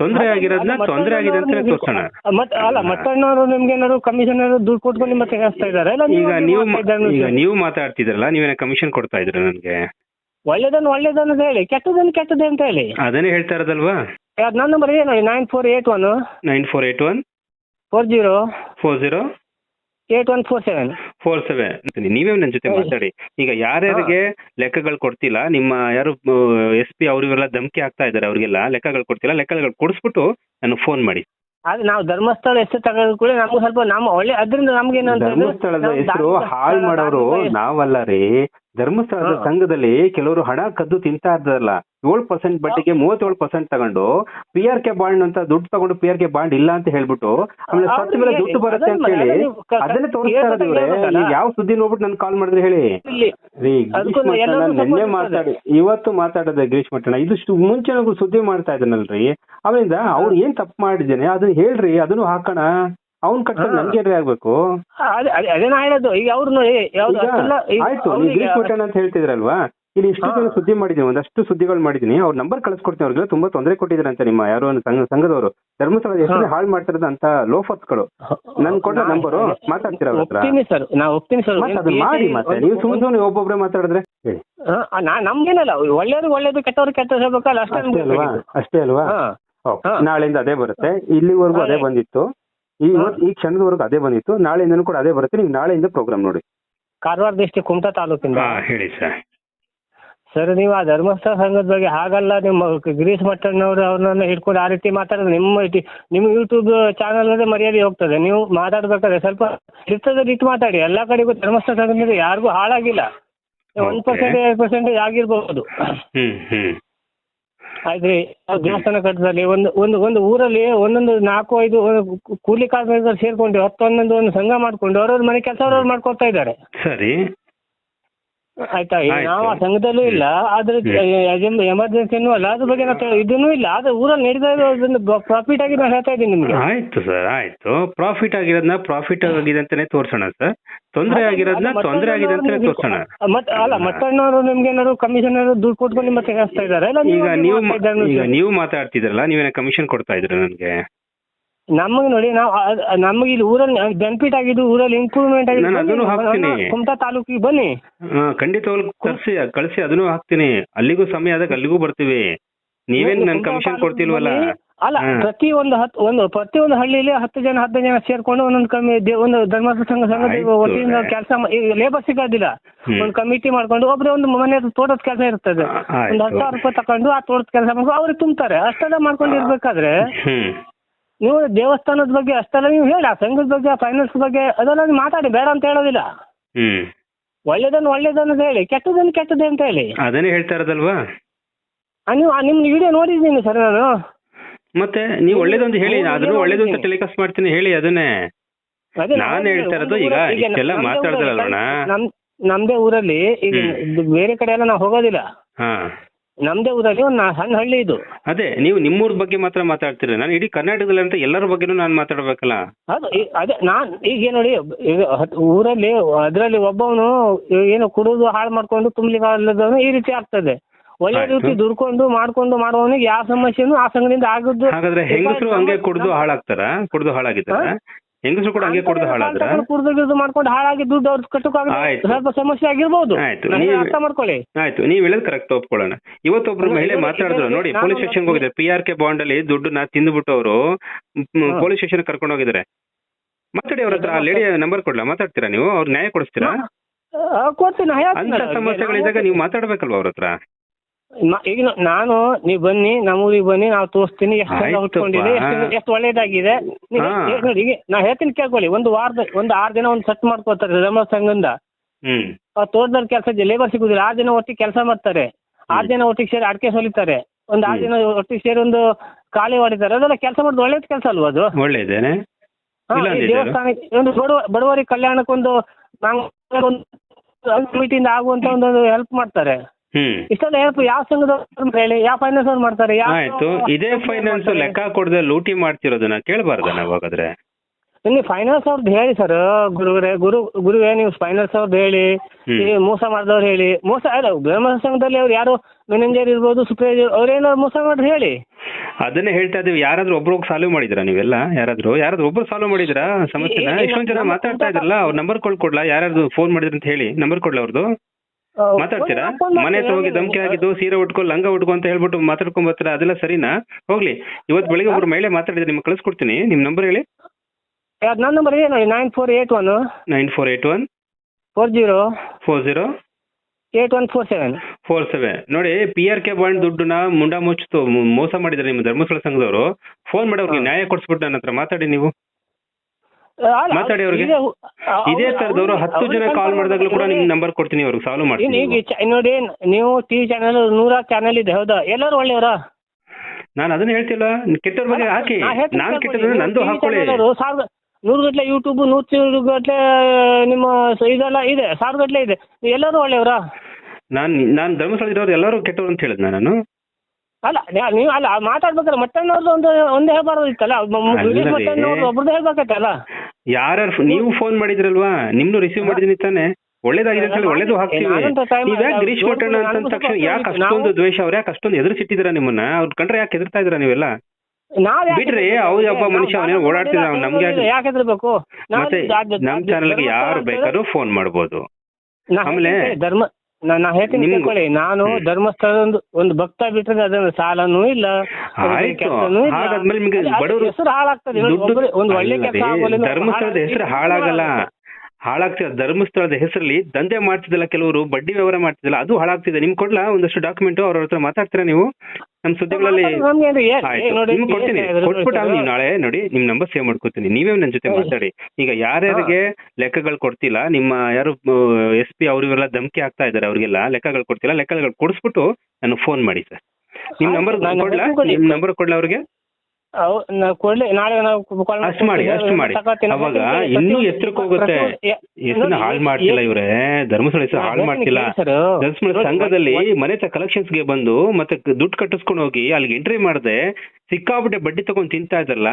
ತೊಂದರೆ ಆಗಿರೋದನ್ನ ತೊಂದರೆ ಆಗಿದೆ ಅಂತ ತೋರ್ಸೋಣ. ಮತ್ತೆ ಅಲ್ಲ ಮತ್ತಣ್ಣವರು ನಿಮ್ಗೆ ಏನಾದ್ರು ಕಮಿಷನ್ ದುಡ್ಡು ಕೊಟ್ಕೊಂಡು ನಿಮ್ಮ ಹತ್ರ ಹೇಳ್ತಾ ಇದಾರೆ? ಇಲ್ಲ ಈಗ ನೀವು? ಈಗ ನೀವು ಮಾತಾಡ್ತಿದ್ರಲ್ಲ ನೀವೇನ ಕಮಿಷನ್ ಕೊಡ್ತಾ ಇದ್ರ ನನಗೆ. ಒಳ್ಳೇದನ್ನು ಒಳ್ಳೇದನ್ನು ಹೇಳಿ ಕೆಟ್ಟದನ್ನು ಕೆಟ್ಟದೆ ಅಂತ ಹೇಳಿ. ಅದನ್ನೇ ಹೇಳ್ತಾ ಇರೋದಲ್ವಾ? ನನ್ನ ನಂಬರ್ ಏನು? Nine four eight one nine four eight one four zero four zero eight one four seven. Four seven. ನೀವೇ ನನ್ನ ಜೊತೆ ಮಾತಾಡಿ? ಈಗ ಯಾರ್ಯಾರಿಗೆ ಲೆಕ್ಕಗಳು ಕೊಡ್ತಿಲ್ಲ ನಿಮ್ಮ ಯಾರು ಎಸ್ ಪಿ ಅವರಿಗೆಲ್ಲ ಧಮಕಿ ಆಗ್ತಾ ಇದಾರೆ ಅವರಿಗೆಲ್ಲ ಲೆಕ್ಕಗಳು ಕೊಡ್ತಿಲ್ಲ ಲೆಕ್ಕಗಳು ಕೊಡಿಸ್ಬಿಟ್ಟು ನಾನು ಫೋನ್ ಮಾಡಿ. ಅದು ನಾವು ಧರ್ಮಸ್ಥಳ ಹೆಸರು ತಗೊಂಡು ಕೂಡ ನಮ್ಗೆ ಸ್ವಲ್ಪ ನಮ್ಮ ಒಳ್ಳೆ ಅದರಿಂದ ನಮ್ಗೆ ಧರ್ಮಸ್ಥಳದ ಹೆಸರು ಹಾಳು ಮಾಡೋರು ನಾವಲ್ಲ ರೀ. ಧರ್ಮಸ್ಥಳದ. ಸಂಘದಲ್ಲಿ ಕೆಲವರು ಹಣ ಕದ್ದು ತಿಂತಾ ಇದ್ದಾರಲ್ಲ ಏಳು ಪರ್ಸೆಂಟ್ ಬಡ್ಡಿಗೆ ಮೂವತ್ತೇಳು ಪರ್ಸೆಂಟ್ ತಗೊಂಡು ಪಿ ಆರ್ ಕೆ ಬಾಂಡ್ ಅಂತ ದುಡ್ಡು ತಗೊಂಡು ಪಿ ಆರ್ ಕೆ ಬಾಂಡ್ ಇಲ್ಲ ಅಂತ ಹೇಳ್ಬಿಟ್ಟು ಆಮೇಲೆ ಸತ್ತ ಮೇಲೆ ದುಡ್ಡು ಬರುತ್ತೆ ಅಂತ ಹೇಳಿ ಅದನ್ನೇ ತೋರಿಸ್ತಾ ಇರೋದು ನೀವು ಯಾವ ಸುದ್ದಿ ನೋಡ್ಬಿಟ್ಟು ನನ್ ಕಾಲ್ ಮಾಡಿದ್ರೆ ಹೇಳಿ. ನಿನ್ನೆ ಮಾತಾಡಿ ಇವತ್ತು ಮಾತಾಡದ ಗಿರೀಶ್ ಮಠಣ ಇದಿಷ್ಟು ಮುಂಚೆ ಸುದ್ದಿ ಮಾಡ್ತಾ ಇದ್ದಾನಲ್ರಿ. ಅವರಿಂದ ಅವ್ರು ಏನ್ ತಪ್ಪು ಮಾಡಿದ್ದೇನೆ? ಅದನ್ನ ಹೇಳ್ರಿ ಅದನ್ನು ಹಾಕೋಣ. ಅವ್ನ್ ಕಟ್ಕೊಂಡು ನಮ್ಗೆ ನನ್ಗೆ ಆಗ್ಬೇಕು. ಅದೇ ಅದೇ ಅದೇ ನಾ ಹೇಳೋದು. ಈಗ ಅವ್ರು ನೋಡಿ ಯಾವ್ದು ಆಯ್ತು ನೀವು ಗಿರೀಶ್ ಅಂತ ಹೇಳ್ತಿದ್ರಲ್ವಾ? ಇಲ್ಲಿ ಇಷ್ಟು. ಜನ ಸುದ್ದಿ ಮಾಡಿದೀನಿ ಒಂದಷ್ಟು ಸುದ್ದಿಗಳು ಮಾಡಿದೀನಿ. ಅವ್ರ ನಂಬರ್ ಕಳಿಸ್ಕೊಡ್ತೀನಿ ಅವ್ರಿಗೆಲ್ಲ ತುಂಬಾ ತೊಂದರೆ ಕೊಟ್ಟಿದ್ರಂತೆ ನಿಮ್ಮ ಯಾರೋ ಒಂದು ಸಂಘ ಸಂಘದವರು. ಧರ್ಮಸ್ಥಳ ಎಷ್ಟು. ಹಾಳು ಮಾಡ್ತಿರೋದು ಅಂತ ಲೋಫರ್ಸ್ಗಳು ನನ್ ಕೊಟ್ಟ ನಂಬರು ಮಾತಾಡ್ತೀರಾ ಸರ್ ನಾ ಹೋಗ್ತೀನಿ ಸರ್. ಮಾಡಿ ಮತ್ತೆ. ನೀವು ಸುಮ್ಮನೆ ಸುಮ್ಮನೆ ಒಬ್ಬೊಬ್ರೆ ಮಾತಾಡಿದ್ರೆ ನಮ್ಗೇನಲ್ಲ ಒಳ್ಳೇದು ಒಳ್ಳೇದು ಕೆಟ್ಟವ್ರು ಕೆಟ್ಟ ಹೇಳ್ಬೇಕಲ್ಲ ಅಷ್ಟೇ ಅಲ್ವಾ? ಅಷ್ಟೇ ಅಲ್ವಾ. ನಾಳೆಯಿಂದ ಅದೇ ಬರುತ್ತೆ. ಇಲ್ಲಿವರೆಗೂ ಅದೇ. ಬಂದಿತ್ತು. ಈ ಈ ಕ್ಷಣದವರೆಗೂ ಅದೇ ಬಂದಿತ್ತು. ನಾಳೆಯಿಂದನೂ ಕೂಡ ಅದೇ ಬರುತ್ತೆ. ನೀವು ನಾಳೆಯಿಂದ ಪ್ರೋಗ್ರಾಮ್ ನೋಡಿ. ಕಾರವಾರ ಡಿಸ್ಟಿಕ್ ಕುಮಟಾ ತಾಲೂಕಿಂದ. ಹೇಳಿ ಸರ್ ಸರ್ ನೀವು ಆ ಧರ್ಮಸ್ಥಳ ಸಂಘದ ಬಗ್ಗೆ ಹಾಗಲ್ಲ. ನಿಮ್ಮ ಗಿರೀಶ್ ಮಟ್ಟಣ್ಣವರು ಅವ್ರನ್ನ ಹಿಡ್ಕೊಂಡು ಆ ರೀತಿ ಮಾತಾಡೋದು ನಿಮ್ಮ ಇಟಿ- ನಿಮ್ಮ ಯೂಟ್ಯೂಬ್ ಚಾನಲ್ ಅದೇ ಮರ್ಯಾದೆ ಹೋಗ್ತದೆ. ನೀವು ಮಾತಾಡ್ಬೇಕಾದ್ರೆ ಸ್ವಲ್ಪ ಇರ್ತದಲ್ಲಿ ರೀತಿ ಮಾತಾಡಿ. ಎಲ್ಲಾ ಕಡೆಗೂ ಧರ್ಮಸ್ಥಳ ಸಂಘದಿಂದ ಯಾರಿಗೂ ಹಾಳಾಗಿಲ್ಲ. ಒಂದ್ Okay. ಪರ್ಸೆಂಟ್ ಎರಡು ಪರ್ಸೆಂಟ್ ಆಗಿರ್ಬಹುದು ಹ್ಮ್ ಹ್ಮ್. ಆಯ್ತ್ರಿ ಆ ದೇವಸ್ಥಾನ ಕಟ್ಟದಲ್ಲಿ ಒಂದು ಒಂದು ಒಂದು ಊರಲ್ಲಿ ಒಂದೊಂದು ನಾಲ್ಕು, ಐದು ಕೂಲಿ ಕಾರ್ಮಿಕರು ಸೇರ್ಕೊಂಡು ಹತ್ತು ಹನ್ನೊಂದು ಒಂದು ಸಂಘ ಮಾಡ್ಕೊಂಡು ಅವ್ರವ್ರ ಮನೆ ಕೆಲಸ ಅವ್ರವ್ರು ಮಾಡ್ಕೊಡ್ತಾ ಇದ್ದಾರೆ. ಸರಿ. ಆಯ್ತಾ. ನಾವು ಆ ಸಂಘದಲ್ಲೂ ಇಲ್ಲ ಆದ್ರೆ ಎಮರ್ಜೆನ್ಸಿನೂ ಅಲ್ಲ ಅದ್ರ ಬಗ್ಗೆ ನಾವು ಇದನ್ನೂ ಇಲ್ಲ ಆದ್ರೆ ಊರಲ್ಲಿ ನಡೀತಾ ಇರೋದ್ರಿಂದ ಪ್ರಾಫಿಟ್ ಆಗಿ ನಾನು ಹೇಳ್ತಾ ಇದ್ದೀನಿ ನಿಮ್ಗೆ. ಆಯ್ತು ಸರ್ ಆಯ್ತು. ಪ್ರಾಫಿಟ್ ಆಗಿರೋದನ್ನ ಪ್ರಾಫಿಟ್ ಆಗಿದೆ ಅಂತಾನೆ ತೋರ್ಸೋಣ ಸರ್. ತೊಂದರೆ ಆಗಿರೋದನ್ನ ತೊಂದರೆ ಆಗಿದೆ ಅಂತಾನೆ ತೋರ್ಸೋಣ. ಮತ್ತೆ ಅಲ್ಲ ಮತ್ತಣ್ಣವರು ನಿಮ್ಗೆ ಏನಾದ್ರು ಕಮಿಷನ್ ಏನಾದ್ರು ದುಡ್ಡು ಕೊಟ್ಕೊಂಡು ನಿಮ್ಮ ಕಳಿಸ್ತಾ ಹೇಳ್ತಾ ಇದಾರೆ ಈಗ ನೀವು ಈಗ ನೀವು ಮಾತಾಡ್ತಿದ್ರಲ್ಲ ನೀವೇನ ಕಮಿಷನ್ ಕೊಡ್ತಾ ಇದ್ರ ನನ್ಗೆ? ನಮಗೆ ನೋಡಿ ನಾವು ನಮಗ್ ಇಲ್ಲಿ ಊರಲ್ಲಿ ಬೆನಿಫಿಟ್ ಆಗಿದ್ದು ಊರಲ್ಲಿ ಇಂಪ್ರೂವ್ಮೆಂಟ್ ಆಗಿದೆ ನಾನು ಅದನ್ನು ಬನ್ನಿ, ಹಾಕ್ತೀನಿ. ನಮ್ಮ ಕುಮಟಾ ತಾಲೂಕಿಗೆ ಬನ್ನಿ ಖಂಡಿತ ಕಳಿಸಿ ತರಿಸಿ ಕಳಿಸಿ ಅದನ್ನು ಹಾಕ್ತೀನಿ ಅಲ್ಲಿಗೂ ಸಮಯ ಆದಾಗ ಅಲ್ಲಿಗೂ ಬರ್ತೀವಿ ನೀವೇನ್ ನನ್ ಕುಮಟಾ ಕಮಿಷನ್ ತಾಲೂಕಿಗೆ ಕೊಡ್ತಿಲ್ವಲ್ಲ ಬನ್ನಿ. ಅಲ್ಲ ಹಾ. ಪ್ರತಿ ಒಂದು ಹತ್ತು ಒಂದು ಪ್ರತಿ ಒಂದು ಹಳ್ಳಿಲಿ ಹತ್ತು ಜನ ಹದಿನೈದು ಜನ ಸೇರ್ಕೊಂಡು ಒಂದೊಂದು ಕಮ್ಮಿ ದೇ- ಒಂದು ಧರ್ಮಸ್ಥಳ ಸಂಘ ಸಂಘದ ಆಯ್ತು. ವತಿಯಿಂದ ಕೆಲಸ ಲೇಬರ್ ಸಿಗೋದಿಲ್ಲ ಹ್ಮ್. ಒಂದು ಕಮಿಟಿ ಮಾಡ್ಕೊಂಡು ಒಬ್ರೇ ಒಂದು ಮನೆ ತೋಟದ ಕೆಲಸ ಇರ್ತದೆ ಆ- ಆಯ್ತು. ಒಂದು ಹತ್ತು ಸಾವಿರ ರೂಪಾಯಿ ತಕೊಂಡು ಆ ತೋಟದ ಕೆಲಸ ಮಾಡ್ಕೊಂಡು ಅವ್ರಿಗೆ ತುಂಬ್ತಾರೆ ಅಷ್ಟೆಲ್ಲ ಮಾಡ್ಕೊಂಡು ಇರ್ಬೇಕಾದ್ರೆ ಹ್ಮ್ ನೀವು ದೇವಸ್ಥಾನದ ಬಗ್ಗೆ ಅಷ್ಟೆಲ್ಲ ನೀವು ಹೇಳಿ ಆ ಸಂಘದ ಬಗ್ಗೆ ಫೈನಾನ್ಸ್ ಬಗ್ಗೆ ಅದೆಲ್ಲ ನೀವು ಮಾತಾಡಿ ಬೇಡ ಅಂತ ಹೇಳೋದಿಲ್ಲ. ಹ್ಮ್. ಒಳ್ಳೇದನ್ನು ಒಳ್ಳೇದನ್ನು ಹೇಳಿ ಕೆಟ್ಟದನ್ನು ಕೆಟ್ಟದೆ ಅಂತ ಹೇಳಿ. ಅದನ್ನೇ ಹೇಳ್ತಾ ಇರೋದಲ್ವಾ? ಆ, ನೀವು ಆ ನಿಮ್ಮ ವಿಡಿಯೋ ನೋಡಿದ್ದೀನಿ ಸರ್ ನಾನು. ಮತ್ತೆ ನೀವು ಒಳ್ಳೇದೊಂದು ಹೇಳಿ ಅದನ್ನು ಒಳ್ಳೇದು ಅಂತ ಟೆಲಿಕಾಸ್ಟ್ ಮಾಡ್ತೀನಿ ಹೇಳಿ ಅದನ್ನೇ. ಅದೇ ನಾನ್ ಹೇಳ್ತಾ ಇರೋದು ಈಗ ಊರಲ್ಲಿ- ಇಷ್ಟೆಲ್ಲ ನಮ್ದೇ ಮಾತಾಡ್ದಲ್ಲ ಊರಲ್ಲಿ- ಅಣ್ಣ. ನಮ್ ನಮ್ದೇ ಊರಲ್ಲಿ ಈಗ ಬೇರೆ ಕಡೆ ಎಲ್ಲ ನಾವು ಹೋಗೋದಿಲ್ಲ. ಹಾ. ನಮ್ದೇ ಊರಲ್ಲಿ ಒಂದು ಸಣ್ಣ ಹಳ್ಳಿ ಇದು. ಅದೇ ನೀವು ನಿಮ್ಮೂರ್ ಬಗ್ಗೆ ಮಾತ್ರ ಮಾತಾಡ್ತೀರಿ. ನಾನು ಇಡೀ ಕರ್ನಾಟಕದಲ್ಲಿ ಅಂತ ಎಲ್ಲರ ಬಗ್ಗೆನೂ ನಾನು ಮಾತಾಡ್ಬೇಕಲ್ಲ? ಅದು ಈ- ಅದೇ ನಾನ್ ಈಗ ಏನ್ ನೋಡಿ ಈಗ ಹತ್- ಊರಲ್ಲಿ ಅದರಲ್ಲಿ ಒಬ್ಬವನು ಏನು ಕುಡಿದು ಹಾಳು ಮಾಡ್ಕೊಂಡು ತುಂಬಲಿಕ್ಕೆ ಆಗಲ್ಲದವನು ಈ ರೀತಿ ಆಗ್ತದೆ. ಒಳ್ಳೆ ಆಯ್ತು. ರೀತಿ ದುಡ್ಕೊಂಡು ಮಾಡ್ಕೊಂಡು ಮಾಡುವವನಿಗೆ ಯಾವ ಸಮಸ್ಯೆನೂ ಆ ಸಂಘದಿಂದ ಆಗುದು ಹಾಗಾದ್ರೆ ಹೆಂಗಸರು ಹಂಗೆ ಕುಡ್ದು ಹಾಳಾಗ್ತಾರ? ಕುಡ್ದು ಹಾಳಾಗಿದ್ದಾರ? ಹೆಂಗಸರು ಕೂಡ ಹಂಗೆ ಕುಡ್ದು ಹಾಳಾದ್ರ? ಕುಡ್ದು ಮಾಡ್ಕೊಂಡು ಹಾಳಾಗಿ ದುಡ್ಡು ಅವ್ರ ಕಟ್ಟಕ್ಕಾಗುತ್ತೆ ಸ್ವಲ್ಪ ಸಮಸ್ಯೆ ಆಗಿರ್ಬೋದು. ಆಯ್ತು. ನೀವು- ಅರ್ಥ ಮಾಡ್ಕೊಳ್ಳಿ. ಆಯ್ತು. ನೀವು ಹೇಳೋದು ಕರೆಕ್ಟ್ ಒಪ್ಕೊಳ್ಳೋಣ. ಇವತ್ತು ಒಬ್ರು ಮಹಿಳೆ ಮಾತಾಡಿದ್ರು. ನೋಡಿ ಪೊಲೀಸ್ ಸ್ಟೇಷನ್ ಹೋಗಿದ್ರೆ ಪಿ ಆರ್ ಕೆ ಬಾಂಡ್ ಅಲ್ಲಿ ದುಡ್ಡನ್ನ ತಿಂದ್ಬಿಟ್ಟು ಅವರು ಪೊಲೀಸ್ ಸ್ಟೇಷನ್ ಕರ್ಕೊಂಡು ಹೋಗಿದ್ದಾರೆ. ಮಾತಾಡಿ ಅವ್ರ ಹತ್ರ. ಲೇಡಿ ನಂಬರ್ ಕೊಡ್ಲಾ? ಮಾತಾಡ್ತೀರಾ ನೀವು? ಅವ್ರ ನ್ಯಾಯ ಕೊಡಿಸ್ತೀರಾ? ನಾ ಅಂತ. ಸಮಸ್ಯೆಗಳಿದ್ದಾಗ ನೀವು ಮಾತಾಡ್ಬೇಕಲ್ವಾ ಅವ್ರ ಹತ್ರ? ಈಗ ನಾ- ನಾನು ನೀವು ಬನ್ನಿ ನಮ್ಮೂರಿಗೆ ಬನ್ನಿ ನಾವು ತೋರಿಸ್ತೀನಿ ಎಷ್ಟು ಆಯ್ತಪ್ಪ. ಉಟ್ಕೊಂಡಿದೆ ಎಷ್ಟು ಒಳ್ಳೇದಾಗಿದೆ. ನೀವು ಹಾ. ಏ- ನೋಡಿ ಈಗ ನಾ ಹೇಳ್ತೀನಿ ಕೇಳ್ಕೊಳ್ಳಿ ಒಂದು ವಾರದ ಒಂದು ಆರು ದಿನ ಒಂದು ಸೆಟ್ ಮಾಡ್ಕೋತಾರೆ ಧರ್ಮ ಸಂಘದಿಂದ. ಹ್ಮ್. ಆ ತೋಟದಲ್ಲಿ ಕೆಲಸ ಲೇಬರ್ ಸಿಗುದಿಲ್ಲ. ಆರು ದಿನ ಒಟ್ಟಿಗೆ ಕೆಲಸ ಮಾಡ್ತಾರೆ. ಆರು ದಿನ ಒಟ್ಟಿಗೆ ಸೇರಿ ಅಡಿಕೆ ಸೊಲಿತಾರೆ ಒಂದು ಆರು ದಿನ ಜನ ಒಟ್ಟಿಗೆ ಸೇರಿ ಒಂದು ಖಾಲಿ ಹೊಡಿತಾರೆ. ಅದೆಲ್ಲ ಕೆಲಸ ಮಾಡೋದು ಒಳ್ಳೇದ್ ಕೆಲಸ ಅಲ್ವಾ ಅದು? ಒಳ್ಳೇದೇನೆ. ಹಾ, ಇಲ್ಲ ಈ ಅಂದಿದ್ದಾರೆ. ದೇವಸ್ಥಾನಕ್ಕೆ ಒಂದು ಬಡವ ಬಡವರಿಗೆ ಕಲ್ಯಾಣಕ್ಕೊಂದು ನಾವು ಒಂದು ಆಗುವಂತ ಒಂದು ಹೆಲ್ಪ್ ಮಾಡ್ತಾರೆ. ಹ್ಮ್. ಇಷ್ಟೆಲ್ಲ ಯಾವ ಸಂಘದವ್ರು ಹೇಳಿ? ಯಾವ ಫೈನಾನ್ಸ್ ಅವ್ರು ಮಾಡ್ತಾರೆ? ಯಾವ ಆಯ್ತು. ಇದೇ ಫೈನಾನ್ಸ್ ಲೆಕ್ಕ ಕೊಡದೆ ಲೂಟಿ ಮಾಡ್ತಿರೋದನ್ನ ಕೇಳಬಾರ್ದ ನಾವು ಹಾಗಾದ್ರೆ ಇಲ್ಲಿ ಫೈನಾನ್ಸ್ ಅವ್ರದ್ದು ಹೇಳಿ ಸರ್ ಗುರುವರೇ ಗುರು ಗುರುವೇ ನೀವು ಫೈನಾನ್ಸ್ ಅವ್ರದ್ದು ಹೇಳಿ. ಹ್ಮ್. ಈ ಮೋಸ ಮಾಡಿದವ್ರು ಹೇಳಿ. ಮೋಸ ಅಲ್ಲ ಬ್ರಹ್ಮ ಸಂಘದಲ್ಲಿ ಅವ್ರು ಯಾರು ಮ್ಯಾನೇಜರ್ ಇರ್ಬೋದು ಸೂಪರ್ವೈಸರ್ ಅವ್ರೇನಾದ್ರು ಮೋಸ ಮಾಡ್ರಿ ಹೇಳಿ. ಅದನ್ನೇ ಹೇಳ್ತಾ ಇದೀವಿ. ಯಾರಾದ್ರೂ ಒಬ್ರು ಸಾಲ್ವ್ ಮಾಡಿದ್ರ ನೀವೆಲ್ಲ? ಯಾರಾದ್ರು? ಯಾರಾದ್ರೂ ಒಬ್ರು ಸಾಲ್ವ್ ಮಾಡಿದ್ರ ಸಮಸ್ಯೆನ? ಇಷ್ಟೊಂದ್ ಜನ ಮಾತಾಡ್ತಾ ಇದ್ರಲ್ಲ ಅವ್ರ ನಂಬರ್ ಕೊಡ್ಲಾ ಯಾರಾದ್ರೂ ಫೋನ್ ಮಾಡಿದ್ರು ಅಂತ ಹೇಳಿ. ನಂಬರ್ ಕೊಡ್ಲಾ ಅವ್ರದ್ದು ಮಾತಾಡ್ತೀರಾ? ಮನೆ ಹತ್ರ ಹೋಗಿ ಧಮಕಿ ಹಾಕಿದ್ದು ಸೀರೆ ಉಟ್ಕೊ ಲಂಗ ಉಟ್ಕೊ ಅಂತ ಹೇಳ್ಬಿಟ್ಟು ಮಾತಾಡ್ಕೊಂಡ್ ಬರ್ತೀರಾ? ಅದೆಲ್ಲ ಸರಿನಾ? ಹೋಗ್ಲಿ. ಇವತ್ತು ಬೆಳಿಗ್ಗೆ ಒಬ್ರು ಮಹಿಳೆ ಮಾತಾಡಿದ್ರೆ ನಿಮ್ಗೆ ಕಳಿಸ್ಕೊಡ್ತೀನಿ. ನಿಮ್ ನಂಬರ್ ಹೇಳಿ. ನನ್ನ ನಂಬರ್ ಏನು nine four eight one nine four eight one four zero four zero eight one four seven four seven ನೋಡಿ ಪಿ ಆರ್ ಕೆ ಬಾಂಡ್ ದುಡ್ಡನ್ನ ಮುಂಡಾ ಮುಚ್ಚಿತು ಮೋಸ ಮಾಡಿದ್ರೆ ನಿಮ್ಮ ಧರ್ಮಸ್ಥಳ ಸಂಘದವರು. ಫೋನ್ ಮಾಡಿ ಅವ್ರಿಗೆ ನ್ಯಾಯ ಕೊಡಿಸ್ಬಿಟ್ಟು ನನ್ನ ಹತ್ರ ಮಾತಾಡಿ ನೀವು. ಮಾತಾಡಿ ಅವ್ರಿಗೆ. ಇದೇ ತರದವರು ಹತ್ತು ಜನ ಕಾಲ್ ಮಾಡಿದಾಗಲೂ ಕೂಡ ನಿಮ್ ನಂಬರ್ ಕೊಡ್ತೀನಿ ಅವ್ರಿಗೆ ಸಾಲ್ವ್ ಮಾಡ್ತೀನಿ ಈಗ ನೋಡಿ ನೀವು ಟಿವಿ ಚಾನೆಲ್ ನೂರಾರು ಚಾನೆಲ್ ಇದೆ ಹೌದಾ? ಎಲ್ಲರೂ ಒಳ್ಳೆಯವರಾ? ನಾನು ಅದನ್ನ ಹೇಳ್ತಿಲ್ಲ ಕೆಟ್ಟವ್ರ ಬಗ್ಗೆ ಹಾಕಿ. ನಾನು ಕೆಟ್ಟದ್ರೆ ನಂದು ಹಾಕೊಳ್ಳಿ. ನೂರು ಗಟ್ಲೆ ಯೂಟ್ಯೂಬ್ ನೂರು ಗಟ್ಲೆ ನಿಮ್ಮ ಇದೆಲ್ಲ ಇದೆ ಸಾವಿರ ಗಟ್ಲೆ ಇದೆ. ಎಲ್ಲರೂ ಒಳ್ಳೆಯವರಾ? ನಾನ್ ನಾನ್ ಧರ್ಮಸ್ಥಳ ಇರೋರು ಎಲ್ಲರೂ ಕೆಟ್ಟವ್ರು ಅಂತ ಹೇಳಿದ್ನ ನಾನು. ಅಲ್ಲ ನೀವು ಅಲ್ಲ ಮಾತಾಡ್ಬೇಕಾದ್ರೆ ಮಟ್ಟಣ್ಣವ್ರದ್ದು ಒಂದು ಒಂದೇ ಹೇಳ್ಬಾರ್ದಿತ್ತಲ್ಲ? ಇತ್ತಲ್ಲ ಒಬ್ರದ್ದು ಹೇಳ್ಬೇಕತ್ತಲ್ಲ ಯಾರ್ಯಾರು ನೀವು ಫೋನ್ ಮಾಡಿದ್ರಲ್ವಾ? ನಿಮ್ನು ರಿಸೀವ್ ಮಾಡಿದೀನಿ ತಾನೆ ಒಳ್ಳೇದಾಗಿದೆ ಅಂತ ಹೇಳಿ ಒಳ್ಳೇದು ಹಾಕ್ತೀವಿ. ನಾನಂತ time ನೀವ್ ಯಾಕೆ ಗಿರೀಶ್ ಮಟ್ಟಣ್ಣ ಅಂತ ಅಂದ ತಕ್ಷಣ ಯಾಕೆ ಅಷ್ಟೊಂದು ದ್ವೇಷ ಅವ್ರು ಯಾಕೆ ಅಷ್ಟೊಂದು ಎದುರಿಸಿಟ್ಟಿದ್ರ ನಿಮ್ಮನ್ನ? ಅವ್ರ ಕಂಡ್ರೆ ಯಾಕೆ ಎದುರ್ತಾ ಇದ್ದೀರಾ ನೀವೆಲ್ಲ? ನಾವ್ ಯಾಕೆ ಬಿಡ್ರಿ, ಹೆದ್ರ್ಬೇಕು? ಅವ್ರು ಒಬ್ಬ ಮನುಷ್ಯ ಅವನೇ ಅವನೇನೋ ನಮ್ಗೆ ಯಾಕೆ- ಯಾಕೆ ಹೆದ್ರ್ಬೇಕು? ನಾವು ಮತ್ತೆ ನಮ್ ಚಾನಲ್ಗೆ ಯಾರು ಬೇಕಾದ್ರೂ ಫೋನ್ ಮಾಡ್ಬೋದು. ನಾ ಆಮೇಲೆ ಹೇಳ್ತೀನಿ, ಧರ್ಮ ನಾ- ನಾ ಹೇಳ್ತೀನಿ ತಿಳ್ಕೊಳ್ಳಿ. ನಾನು. ಧರ್ಮಸ್ಥಳದ ಒಂದು ಒಂದು ಭಕ್ತ ಬಿಟ್ಟರೆ ಅದನ್ನ ಸಾಲನು ಇಲ್ಲ. ಆಯ್ತು. ಕೆಲ್ಸನೂ ಇಲ್ಲ. ಹಾಗಾದ್ಮೇಲೆ ನಿಮ್ಗೆ ಬಡವರು ಹೆಸರು ಹಾಳಾಗ್ತದೆ. ನೋಡಿ, ದುಡ್ಡು ಒಬ್ರು- ಒಂದು ಒಳ್ಳೆ ಕೆಲಸ ಧರ್ಮಸ್ಥಳದ ಹೆಸರು ಹಾಳಾಗಲ್ಲ. ಹಾಳಾಗ್ತಿದೆ. ಧರ್ಮಸ್ಥಳದ ಹೆಸರಲ್ಲಿ ದಂಧೆ ಮಾಡ್ತಿದ್ದಲ್ಲ ಕೆಲವರು ಬಡ್ಡಿ ವ್ಯವಹಾರ ಮಾಡ್ತಿದ್ದಲ್ಲ ಅದು ಹಾಳಾಗ್ತಿದೆ. ನಿಮ್ ಕೊಡ್ಲಾ? ಒಂದಷ್ಟು ಡಾಕ್ಯುಮೆಂಟ್ ಅವ್ರ ಹತ್ರ ಮಾತಾಡ್ತೀರಾ ನೀವು? ನಮ್ ಸುದ್ದಿಗಳಲ್ಲಿ ನಮ್ಗೆ ಕೊಡ್ತೀನಿ. ಕೊಟ್ಬಿಟ್ಟು ನೀವು ನಾಳೆ ನೋಡಿ ನಿಮ್ ನಂಬರ್ ಸೇವ್ ಮಾಡ್ಕೊತೀನಿ. ನೀವೇ ನನ್ ಜೊತೆ ಮಾತಾಡಿ. ಈಗ ಯಾರ್ಯಾರಿಗೆ ಲೆಕ್ಕಗಳು ಕೊಡ್ತಿಲ್ಲ ನಿಮ್ಮ ಯಾರು ಎಸ್ ಪಿ ಅವ್ರಿಗೆಲ್ಲ ಧಮಕಿ ಆಗ್ತಾ ಇದಾರೆ ಅವ್ರಿಗೆಲ್ಲ ಲೆಕ್ಕಗಳು ಕೊಡ್ತಿಲ್ಲ. ಲೆಕ್ಕಗಳು ಕೊಡಿಸ್ಬಿಟ್ಟು ನಾನು ಫೋನ್ ಮಾಡಿ ಸರ್. ನಿಮ್ ನಂಬರ್ ಕೊಡ್ಲಾ. ನಿಮ್ ನಂಬರ್ ಕೊಡ್ಲಾ ಅವ್ರಿಗೆ? ಅವ್- ನಾ ಕೊಡ್ಲಿ ನಾಳೆ ನಾವು call ಅಷ್ಟ್ ಮಾಡಿ, ಅಷ್ಟು ಮಾಡಿ. ಅವಾಗ ಇನ್ನೂ ಎತ್ತರಕ್ಕೆ ಹೋಗುತ್ತೆ. ಹೆಸರನ್ನ ಹಾಳು ಮಾಡ್ತಿಲ್ಲ ಇವ್ರೆ. ಧರ್ಮಸ್ಥಳ ಹೆಸರು ಹಾಳು ಮಾಡ್ತಿಲ್ಲ. ಧರ್ಮಸ್ಥಳ ಸಂಘದಲ್ಲಿ ಮನೆ ಕಲೆಕ್ಷನ್ಸ್ಗೆ ಬಂದು ಮತ್ತೆ ದುಡ್ಡು ಕಟ್ಟಿಸ್ಕೊಂಡು ಹೋಗಿ ಅಲ್ಲಿಗೆ ಎಂಟ್ರಿ ಮಾಡದೆ ಸಿಕ್ಕಾಬಿಟ್ಟೆ ಬಡ್ಡಿ ತಗೊಂಡ್ ತಿಂತಾ ಇದ್ರಲ್ಲ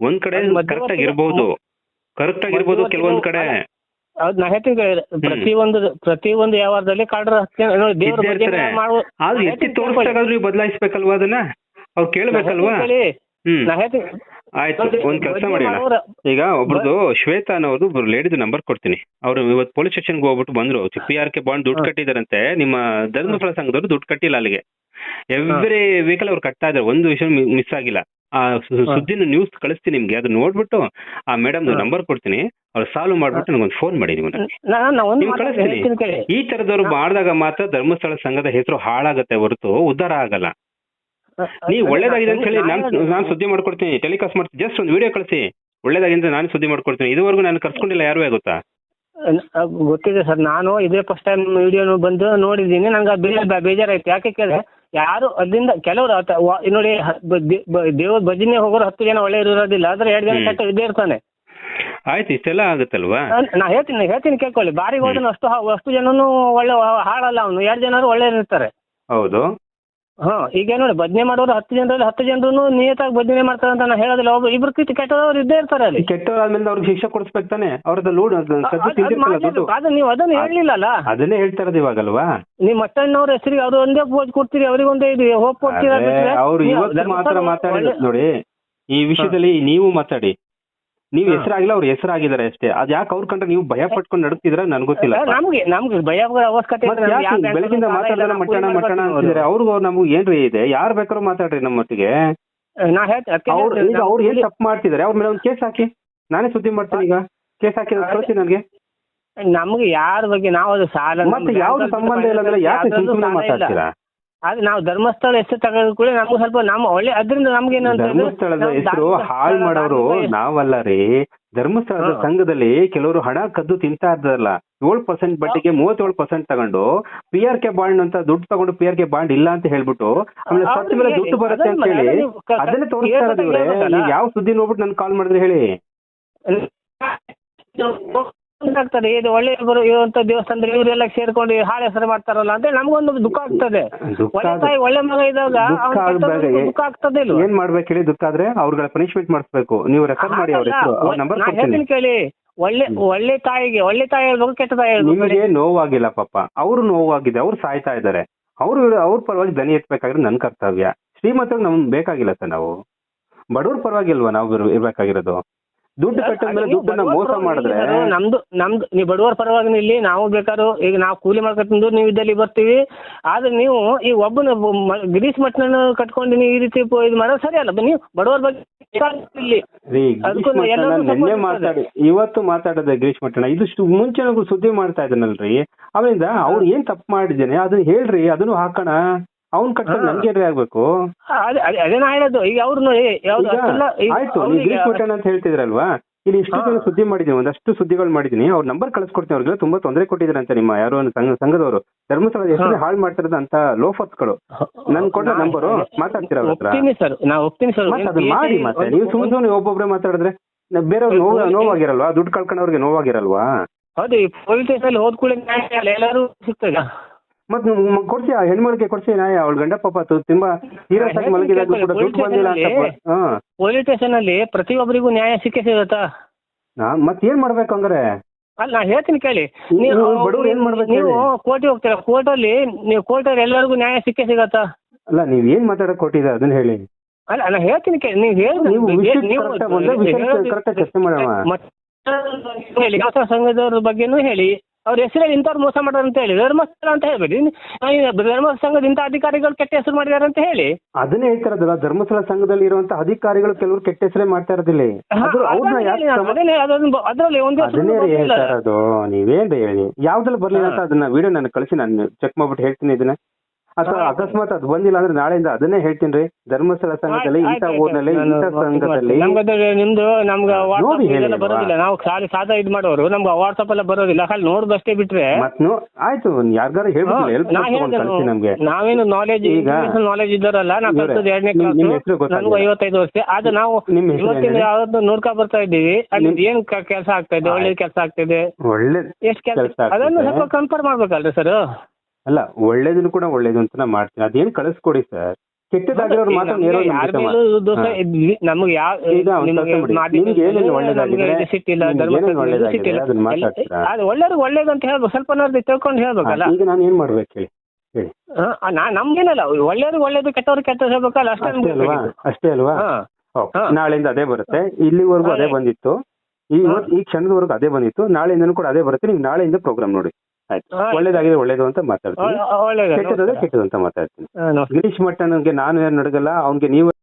ಒಂದ್ ಕಡೆ ಕರೆಕ್ಟ್ ಆಗಿರ್ಬೋದು. ಕರೆಕ್ಟ್ ಆಗಿರ್ಬೋದು ಕೆಲವೊಂದ್ ಕಡೆ. ಹೌದು ನಾ ಹೇಳ್ತೀನಿ ಪ್ರತಿ ಒಂದು ಪ್ರತಿ ಒಂದು ವ್ಯವಹಾರದಲ್ಲಿ ನೋಡಿ ದೇವ್ರ ಬದಲಾಯಿಸ್ಬೇಕಲ್ವಾ ಅದನ್ನ? ಅವ್ರು ಕೇಳ್ಬೇಕಲ್ವಾ? ಹ್ಮ್. ನಾ ಹೇಳ್ತೀನಿ. ಆಯ್ತು ಒಂದ್ ಕೆಲಸ ಮಾಡಿ ಈಗ ಒಬ್ರದ್ದು ಶ್ವೇತಾ ಅನ್ನೋದು ಒಬ್ರು ಲೇಡಿದು ನಂಬರ್ ಕೊಡ್ತೀನಿ. ಅವ್ರು ಇವತ್ತು ಪೊಲೀಸ್ ಸ್ಟೇಷನ್ಗೆ ಹೋಗ್ಬಿಟ್ಟು ಬಂದ್ರು. ಪಿ ಆರ್ ಕೆ ಬಾಂಡ್ ದುಡ್ಡು. ಕಟ್ಟಿದಾರಂತೆ. ನಿಮ್ಮ ಧರ್ಮಸ್ಥಳ ಸಂಘದವರು ದುಡ್ಡು ಕಟ್ಟಿಲ್ಲ ಅಲ್ಲಿಗೆ. ಎವ್ರಿ ವೀಕಲ್ ಅವ್ರು ಕಟ್ತಾ ಇದ್ದಾರೆ ಒಂದು ವಿಷಯ ಮಿಸ್ ಆಗಿಲ್ಲ. ಆ ಸುದ್ದಿನ ನ್ಯೂಸ್ ಕಳಿಸ್ತೀನಿ ನಿಮ್ಗೆ. ಅದನ್ನ ನೋಡ್ಬಿಟ್ಟು ಆ ಮೇಡಮ್. ನಂಬರ್ ಕೊಡ್ತೀನಿ. ಅವ್ರು ಸಾಲ್ವ್ ಮಾಡ್ಬಿಟ್ಟು ನನಗೊಂದು ಫೋನ್ ಮಾಡಿ ನೀವು ನೀವು ಕಳಿಸ್ತೀನಿ. ಈ ತರದವ್ರು ಮಾಡಿದಾಗ ಮಾತ್ರ ಧರ್ಮಸ್ಥಳ ಸಂಘದ ಹೆಸರು ಹಾಳಾಗತ್ತೆ ಹೊರತು ಉದ್ಧಾರ ಆಗಲ್ಲ. ನೀವು ಒಳ್ಳೇದಾಗಿದೆ ಅಂತ ಹೇಳಿ ನಾನು ನಾನು ಸುದ್ದಿ ಮಾಡ್ಕೊಡ್ತೀನಿ ಟೆಲಿಕಾಸ್ಟ್ ಮಾಡ್ತೀನಿ. ಜಸ್ಟ್ ಒಂದು ವಿಡಿಯೋ ಕಳಿಸಿ. ಒಳ್ಳೇದಾಗಿದೆ ನಾನು ಸುದ್ದಿ ಮಾಡ್ಕೊಡ್ತೀನಿ. ಇದುವರೆಗೂ ನಾನು ಕರ್ಸ್ಕೊಂಡಿಲ್ಲ ಯಾರು ಗೊತ್ತಾ? ಗೊತ್ತಿದೆ ಸರ್. ನಾನು ಇದೇ ಫಸ್ಟ್ ಟೈಮ್ ವಿಡಿಯೋ ಬಂದು ನೋಡಿದ್ದೀನಿ. ನಂಗೆ ಬೇಜಾರಾಯ್ತು. ಯಾಕೆ ಕೇಳಿದ್ರೆ ಯಾರು ಅಲ್ಲಿಂದ ಕೆಲವರು ನೋಡಿ ದೇವ್ರ ಭಜನೆ ಹೋಗೋರು ಹತ್ತು ಜನ ಒಳ್ಳೆ ಇರೋದಿಲ್ಲ. ಆದ್ರೆ ಎರಡು ಜನ. ಕೆಟ್ಟ ಇದ್ದೇ ಇರ್ತಾನೆ. ಆಯ್ತು ಇಷ್ಟೆಲ್ಲ ಆಗುತ್ತಲ್ವಾ? ನಾ ಹೇಳ್ತೀನಿ ಹೇಳ್ತೀನಿ ಕೇಳ್ಕೊಳ್ಳಿ. ಬಾರಿಗೆ ಹೋದ್ರೆ ಅಷ್ಟು ಅಷ್ಟು ಜನನು ಒಳ್ಳೆ ಹಾಳಲ್ಲ ಅವನು. ಎರಡು ಜನರು ಒಳ್ಳೆ ಇರ್ತಾರೆ. ಹೌದು. ಹಾ ಈಗ ನೋಡಿ ಬದನೆ ಮಾಡೋರು ಹತ್ತು ಜನರಲ್ಲಿ ಹತ್ತು ಜನರು ನಿಯತಾಗಿ ಬದನೆ ಮಾಡ್ತಾರೆ ಅಂತ ನಾನು ಹೇಳೋದಿಲ್ಲ. ಒಬ್ಬ ಇಬ್ರು ಕಿತ್ತು ಕೆಟ್ಟವರು ಇದ್ದೇ ಇರ್ತಾರೆ ಅಲ್ಲಿ. ಕೆಟ್ಟವರಾದ್ಮೇಲೆ ಅವ್ರಿಗೆ ಶಿಕ್ಷೆ ಕೊಡಿಸ್ಬೇಕು ತಾನೆ? ಅವ್ರದ್ದು ಲೋಡ್ ಅದ್- ನೀವು ಅದನ್ನ ಹೇಳಲಿಲ್ಲಲ್ಲ? ಅದನ್ನೇ ಹೇಳ್ತಾ ಇರೋದು ಇವಾಗಲ್ವಾ? ನಿಮ್ಮ ಮಟ್ಟಣ್ಣವ್ರ ಹೆಸರಿಗೆ ಅವ್ರು ಒಂದೇ ಪೋಜ್ ಕೊಡ್ತೀರಿ ಅವ್ರಿಗೆ ಒಂದೇ ಇದು ಹೋಪ್ ಕೊಡ್ತೀರಾ ಅವ್ರು ಇವತ್ತು ಮಾತ್ರ ಮಾತಾಡಿ ಮಾತಾಡಿದ್ರು ನೋಡಿ. ಈ ವಿಷಯದಲ್ಲಿ ನೀವು ಮಾತಾಡಿ. ನೀವು ಆಗಿಲ್ಲ ಹೆಸರಾಗಿಲ್ಲ ಅವ್ರ ಹೆಸರಾಗಿದ್ದಾರೆ ಅಷ್ಟೇ. ಅದ್ ಯಾಕೆ ಅವ್ರ ಕಂಡ್ರೆ ನೀವು ಭಯ ಪಟ್ಕೊಂಡು ನಡ್ತಿದ್ರ ನನ್ಗೆ ಗೊತ್ತಿಲ್ಲ. ಅಹ್, ನಮ್ಗೆ ನಮ್ಗೆ ಭಯ ಅವಶ್ಯಕತೆ ಬೆಳಗಿಂದ ಮಾತಾಡಿದ್ರೆ ಮಟ್ಟಣ ಮಟ್ಟಣ ಮಾಡ್ಕೊತೀವಿ ಅವ್ರಿಗೂ ನಮಗೂ ಏನ್ರಿ ಇದೆ? ಯಾರು ಬೇಕಾದ್ರೂ ಮಾತಾಡ್ರಿ ನಮ್ಮ ಮಟ್ಟಿಗೆ ಅವ್ರು. ಏನ್ ತಪ್ಪು ಮಾಡ್ತಿದಾರೆ ಅವ್ರ ಮೇಲೆ ಒಂದು ಕೇಸ್ ಹಾಕಿ. ನಾನೇ ಸುದ್ದಿ ಮಾಡ್ತೀನಿ ಈಗ. ಕೇಸ್ ಹಾಕಿ. ಕಳಿಸಿ ನನ್ಗೆ. ನಮ್ಗೆ ಯಾರ ಬಗ್ಗೆ ನಾವು ಅದು ಸಾಲ ಮತ್ತೆ ಯಾವ್ದು ಸಂಬಂಧ ಇಲ್ಲ ಅಂದ್ರೆ ಯಾಕೆ ಮಾತಾಡ್ತೀರಾ? ಅದು ನಾವು ಧರ್ಮಸ್ಥಳ ಹೆಸರು ತಗೊಂಡ್ ಕೂಡ ನಮ್ಗೆ ಸ್ವಲ್ಪ ನಮ್ಮ ಒಳ್ಳೆ ಅದರಿಂದ ನಮ್ಗೆ ಧರ್ಮಸ್ಥಳದ ಹೆಸರು ಹಾಳು ಮಾಡೋರು ನಾವಲ್ಲ ರೀ. ಧರ್ಮಸ್ಥಳದ ಸಂಘದಲ್ಲಿ ಕೆಲವರು ಹಣ ಕದ್ದು ತಿಂತಾ ಇದ್ದಾರಲ್ಲ. ಏಳು ಪರ್ಸೆಂಟ್ ಬಡ್ಡಿಗೆ ಮೂವತ್ತೇಳು ಪರ್ಸೆಂಟ್ ತಗೊಂಡು ಪಿ ಆರ್ ಕೆ ಬಾಂಡ್ ಅಂತ ದುಡ್ಡು ತಗೊಂಡು ಪಿ ಆರ್ ಕೆ ಬಾಂಡ್ ಇಲ್ಲ ಅಂತ ಹೇಳ್ಬಿಟ್ಟು ಆಮೇಲೆ ಸತ್ತ ಮೇಲೆ ದುಡ್ಡು ಬರುತ್ತೆ ಅಂತ ಹೇಳಿ ಅದನ್ನೇ ತೋರಿಸ್ತಾ ಇರೋದು ಯಾವ ಸುದ್ದಿ ನೋಡ್ಬಿಟ್ಟು ನನ್ ಕಾಲ್ ಮಾಡಿದ್ರೆ ಹೇಳಿ. ಆಗ್ತದೆ. ಇದು ಒಳ್ಳೆ ಇರುವಂತ ದೇವಸ್ಥಾನದಲ್ಲಿ ಇವರೆಲ್ಲ ಸೇರ್ಕೊಂಡು ಹಾಳೆ ಹೆಸರು ಮಾಡ್ತಾರಲ್ಲ ಅಂತ ನಮಗೊಂದು ದುಃಖ ಆಗ್ತದೆ. ದುಃಖ ಒಳ್ಳೆ ತಾಯಿ ಒಳ್ಳೆ ಮಗ ಇದ್ದಾಗ ದುಃಖ ಅವ್ನ್ ಆಗ್ತದೆ ಇಲ್ವಾ? ಏನ್ ಮಾಡ್ಬೇಕು ಹೇಳಿ ದುಃಖ ಆದ್ರೆ ಅವ್ರಗಳ ಪನಿಷ್ಮೆಂಟ್ ಮಾಡಿಸ್ಬೇಕು. ನೀವು ರೆಫರ್ ಮಾಡಿ ಅವ್ರ ಹೆಸರು ಅವ್ರ ನಂಬರ್ ನಾ ಕೊಡ್ತೀನಿ. ಹೇಳ್ತೀನಿ ಕೇಳಿ. ಒಳ್ಳೆ ಒಳ್ಳೆ ತಾಯಿಗೆ ಒಳ್ಳೆ ತಾಯಿ ಹೇಳ್ಬೇಕು ಕೆಟ್ಟ ತಾಯಿ ಹೇಳ್ಬೇಕು ನಿಮಗೆ ನೋವಾಗಿಲ್ಲ ಪಾಪ. ಅವ್ರು ನೋವಾಗಿದೆ ಅವ್ರು ಸಾಯ್ತಾ ಇದ್ದಾರೆ. ಅವ್ರು ಅವ್ರ ಪರವಾಗಿ ದನಿ ಎತ್ಬೇಕಾಗಿರೋದು ನನ್ನ ಕರ್ತವ್ಯ. ಶ್ರೀಮಂತರಿಗೆ ನಮ್ಗೆ ಬೇಕಾಗಿಲ್ಲ ಸರ್ ನಾವು. ಬಡವ್ರ ಪರವಾಗಿಲ್ವಾ ನಾವು ಇರ್- ಇರ್ಬೇಕಾಗಿರೋದು? ದುಡ್ಡು ಕಟ್ಟಿದ ಮೇಲೆ ದುಡ್ಡನ್ನ ಮೋಸ ಮಾಡಿದ್ರೆ? ನಮ್ದು ನಮ್ದು ನೀವು ಬಡವರ ಪರವಾಗಿ ಇಲ್ಲಿ ನಾವು ಬೇಕಾದ್ರು ಈಗ ನಾವು ಕೂಲಿ ಮಾಡ್ಕೊಂಡು ನೀವು ಇದ್ದಲ್ಲಿ ಬರ್ತೀವಿ. ಆದ್ರೆ ನೀವು ಈ ಒಬ್ಬನ ಗಿರೀಶ್ ಮಠನ ಕಟ್ಕೊಂಡು ನೀವು ಈ ರೀತಿ ಇದು ಮಾಡೋದು ಸರಿ ಅಲ್ಲ ನೀವು ಬಡವರ ಬಗ್ಗೆ ನಿನ್ನೆ ಮಾತಾಡಿ ಇವತ್ತು ಮಾತಾಡದೆ ಗಿರೀಶ್ ಮಠನ ಇದಿಷ್ಟು ಮುಂಚೆನಗೂ ಮುಂಚೆ ಸುದ್ದಿ ಮಾಡ್ತಾ ಇದ್ದಾನಲ್ರಿ. ಅವರಿಂದ ಅವ್ರು ಏನ್ ತಪ್ಪು ಮಾಡಿದ್ದೇನೆ? ಅದನ್ನ ಹೇಳ್ರಿ ಅದನ್ನು ಹಾಕೋಣ. ಅವ್ನ್ ಕಟ್ಕೊಂಡು ನಮ್ಗೆ ನನ್ಗೆ ಆಗ್ಬೇಕು. ಅದೇ ಅದೇ- ಅದೇ ನಾ ಹೇಳೋದು. ಈಗ ಅವ್ರು ನೋಡಿ ಯಾವ್ದು ಈಗ ಅಷ್ಟೆಲ್ಲ ಈಗ ಆಯ್ತು ನೀವು ಅವ್ರಿಗೆ- ಮಠನ್ ಅಂತ ಹೇಳ್ತಿದ್ರಲ್ವಾ? ಇಲ್ಲಿ ಇಷ್ಟು. ಜನ ಸುದ್ದಿ ಮಾಡಿದೀನಿ ಒಂದಷ್ಟು ಸುದ್ದಿಗಳು ಮಾಡಿದೀನಿ. ಅವ್ರ ನಂಬರ್ ಕಳ್ಸ್ಕೊಡ್ತೀನಿ ಅವ್ರಿಗೆಲ್ಲ ತುಂಬಾ ತೊಂದರೆ ಅಂತ ನಿಮ್ಮ ಯಾರೋ ಒಂದು ಸಂಘ ಸಂಘದವರು. ಧರ್ಮಸ್ಥಳ ಎಷ್ಟು ಹಾಳು ಮಾಡ್ತಿರೋದು ಅಂತ ಲೋಫರ್ಸ್ಗಳು ನನ್ ಕೊಟ್ಟ ನಾ- ನಂಬರು ಮಾತಾಡ್ತೀರಾ ಅವ್ರ ಹತ್ರ? ಸರ್ ನಾ ಒಪ್ತೀನಿ ಸರ್. ಮತ್ತೆ ಅದನ್ನ ಮಾಡಿ ಮತ್ತೆ. ನೀವು ಸುಮ್ಮನೆ ಸುಮ್ಮನೆ ಒಬ್ಬೊಬ್ರೆ ಮಾತಾಡಿದ್ರೆ ನ- ಬೇರೆಯವ್ರು ನೋವು ನೋವಾಗಿರಲ್ವಾ? ದುಡ್ಡು ಕಳ್ಕೊಂಡವ್ರಿಗೆ ನೋವಾಗಿರಲ್ವಾ? ಹೌದು ಈ ಪೊಲೀಸ್ ಸ್ಟೇಷನ್ ಹೋದ್ ಕೂಡ ನ್ಯಾಯ ಸಿಗ್ತದ. ಮತ್ ಕೊಡ್ತೀಯ ಕೊಡ್ಸಿ ಆ ಹೆಣ್ಮಳಿಗೆ ಕೊಡ್ಸಿ ನ್ಯಾಯ ಅವಳ ಗಂಡ ಪಾಪ ತುಂಬಾ ಸೀರಿಯಸ್ ಆಗಿ ಕೂಡ ದುಡ್ಡು ಬಂದಿಲ್ಲ ಅಂತ ಹಾ. ಪೊಲೀಸ್ ಸ್ಟೇಷನ್ ಅಲ್ಲಿ ಪ್ರತಿಯೊಬ್ಬರಿಗೂ ನ್ಯಾಯ ಸಿಕ್ಕೇ ಸಿಗುತ್ತಾ? ನಾ- ಮತ್ ಏನ್ ಮಾಡ್ಬೇಕು ಅಂದ್ರೆ ಅಲ್ಲ ನಾ ಹೇಳ್ತೀನಿ ಕೇಳಿ. ನೀವು ಬಡವ್ರು ಏನ್ ಮಾಡ್ಬೇಕು ನೀವು ಕೋರ್ಟ್ ಹೋಗ್ತೀರಾ? ಕೋರ್ಟಲ್ಲಿ ನೀವು ಕೋರ್ಟಲ್ಲಿ ಎಲ್ಲರಿಗೂ ನ್ಯಾಯ ಸಿಕ್ಕೇ ಸಿಗತ್ತಾ? ಅಲ್ಲ ನೀವ್ ಏನ್ ಮಾತಾಡಕ್ ಕೊಟ್ಟಿದೆ ಅದನ್ನ ಹೇಳಿ. ಅಲ್ಲ ನಾ ಹೇಳ್ತೀನಿ ಕೇಳಿ. ನೀವು ಹೇಳಿ ಚರ್ಚೆ ಮಾಡೋಣ. ಸಂಘದವ್ರ ಬಗ್ಗೆನೂ ಹೇಳಿ. ಅವ್ರ ಹೆಸರಲ್ಲಿ ಇಂಥವ್ರು ಮೋಸ ಮಾಡ್ಯಾರ ಅಂತ ಹೇಳಿ ಧರ್ಮಸ್ಥಳ ಅಂತ ಹೇಳ್ಬೇಡಿ. ಧರ್ಮಸ್ಥಳ ಧರ್ಮ ಸಂಘದ ಇಂಥ ಅಧಿಕಾರಿಗಳು ಕೆಟ್ಟ ಹೆಸರು ಮಾಡಿದ್ದಾರೆ ಅಂತ ಹೇಳಿ. ಅದನ್ನೇ ಹೇಳ್ತಾರದಲ್ಲ ಧರ್ಮಸ್ಥಳ ಸಂಘದಲ್ಲಿ ಇರುವಂತ ಅಧಿಕಾರಿಗಳು ಕೆಲವರು ಕೆಟ್ಟ ಹೆಸರೇ ಮಾಡ್ತಾ ಇರೋದಿಲ್ಲ. ನೀವೇನ್ ಹೇಳಿ. ಯಾವ್ದ್ರಲ್ಲಿ ಬರ್ಲಿಲ್ಲ ಅಂತ ಅದನ್ನ ವಿಡಿಯೋ ನಾನು ಕಳಿಸಿ ನಾನು ಚೆಕ್ ಮಾಡ್ಬಿಟ್ಟು ಹೇಳ್ತೀನಿ ಇದನ್ನ. ಅಥವಾ. ಅಕಸ್ಮಾತ್ ಅದು ಬಂದಿಲ್ಲ ಅಂದ್ರೆ ನಾಳೆಯಿಂದ ಅದನ್ನೇ ಹೇಳ್ತೀನಿ ರೀ ಧರ್ಮಸ್ಥಳ ಸಂಘದಲ್ಲಿ ಇಂಥ ಊರಿನಲ್ಲಿ ಇಂಥ ಸಂಘದಲ್ಲಿ ನಮ್ಗೆ ನಿಮ್ದು ನಮ್ಗೆ ನೋಡಿ ಹೇಳಿ ಬರೋದಿಲ್ಲ. ನಾವು ಖಾಲಿ ಸಾದಾ ಇದು ಮಾಡೋರು. ನಮ್ಗೆ ವಾಟ್ಸಪ್ ಎಲ್ಲ ಬರೋದಿಲ್ಲ. ಖಾಲಿ ನೋಡ್ದಷ್ಟೇ ಬಿಟ್ರೆ ಮತ್ ನೋ ಆಯ್ತು ಯಾರ್ಗಾರು ಹೇಳ್ಬಿಟ್ಟಿಲ್ಲ ಹೆಲ್ಪ್ ನಾ ತಗೊಂಡು ಕಳಿಸಿ ನಮ್ಗೆ. ನಾವೇನು ನಾಲೆಜ್ ಈಗ ನಾಲೆಜ್ ಇದ್ದಾರಲ್ಲ ನಾ ಇವ್ರೆ, ಕಲ್ತದ್ದು ಎರಡನೇ ನಿಮ್- ನಿಮ್ ಹೆಸ್ರು ಕ್ಲಾಸ್ ಗೊತ್ತಾಗ್ಲಿಲ್ಲ. ನನಗೂ ಐವತ್ತೈದು ವರ್ಷ. ಆದ್ರೆ ನಾವು ನಿಮ್ ಹೆಸ್ರು ಇವತ್ತಿನ ಹೇಳಿ? ಯಾವ್ದು ನೋಡ್ಕೊ ಬರ್ತಾ ಇದ್ದೀವಿ. ಅಲ್ಲಿ ಏನ್ ಕೆಲಸ ಆಗ್ತಾ ಇದೆ? ಒಳ್ಳೇದ್ ಕೆಲಸ ಆಗ್ತಿದೆ ಒಳ್ಳೆ ಎಷ್ಟು ಕೆಲಸ ಕೆಲ್ಸ ಆಗ್ತಿದೆ. ಅದನ್ನು ಸ್ವಲ್ಪ ಕನ್ಫರ್ಮ್ ಮಾಡ್ಬೇಕಲ್ರಿ ಸರ್ ಅಲ್ಲ ಒಳ್ಳೇದನ್ನು ಕೂಡ ಒಳ್ಳೇದು ಅಂತ ನಾ ಮಾಡ್ತೀನಿ. ಅದೇನ್ ಕಳಿಸ್ಕೊಡಿ ಸರ್ ಕೆಟ್ಟದಾಗಿರೋರು ಮಾತ್ರ ನಮ್ಗೆ ಯಾವ ಒಳ್ಳೇದು ಒಳ್ಳೇದು ಅಂತ ಹೇಳ್ಬೇಕು. ಸ್ವಲ್ಪ ತಿಳ್ಕೊಂಡು ಹೇಳ್ಬೇಕಲ್ಲ ಈಗ ನಾನು ಏನ್ ಮಾಡ್ಬೇಕು ಹೇಳಿ? ನಮ್ಗೇನಲ್ಲ ಒಳ್ಳೇದು ಒಳ್ಳೇದು ಕೆಟ್ಟವ್ರು ಕೆಟ್ಟವ್ರು ಹೇಳ್ಬೇಕಲ್ಲ ಅಷ್ಟೇ ಅಲ್ವಾ? ಅಷ್ಟೇ ಅಲ್ವಾ. ನಾಳೆಯಿಂದ ಅದೇ ಬರುತ್ತೆ. ಇಲ್ಲಿವರೆಗೂ ಅದೇ ಬಂದಿತ್ತು. ಈ ಈ ಕ್ಷಣದವರೆಗೂ ಅದೇ ಬಂದಿತ್ತು. ನಾಳೆಯಿಂದನೂ ಕೂಡ ಅದೇ ಬರುತ್ತೆ. ನೀವು ನಾಳೆಯಿಂದ ಪ್ರೋಗ್ರಾಮ್ ನೋಡಿ. ಆಯ್ತು. ಒಳ್ಳೇದಾಗಿದೆ ಒಳ್ಳೇದು ಅಂತ ಮಾತಾಡ್ತೀನಿ ಒಳ್ಳೆ- ಕೆಟ್ಟದಂತ ಅಂತ ಮಾತಾಡ್ತೀನಿ. ಗಿರೀಶ್ ಮಟ್ಟನ್ಗೆ ನಾನು ಏನು ನಡಗಲ್ಲ ಅವ್ನಿಗೆ ನೀವು